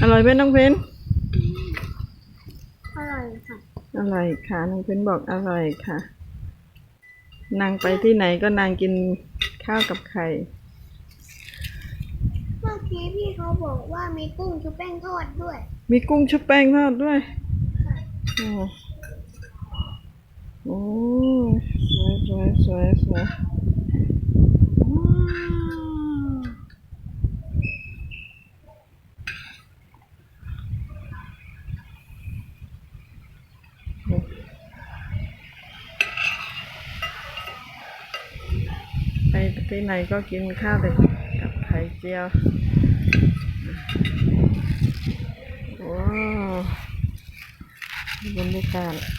อร่อยไหมน้องเพนอร่อยค่ะอร่อยค่ะน้องเพนบอกอร่อยค่ะ นางไปที่ไหนก็นางกินข้าวกับไข่เมื่อกี้พี่เขาบอกว่ามีกุ้งชุบแป้งทอดด้วย มีกุ้งชุบแป้งทอดด้วย โอ้โอ้สวย สวยสวยสวยว้าวไปที่ไหนก็กินข้าวแต่กับไข่เจียว ว้าวบรรยากาศ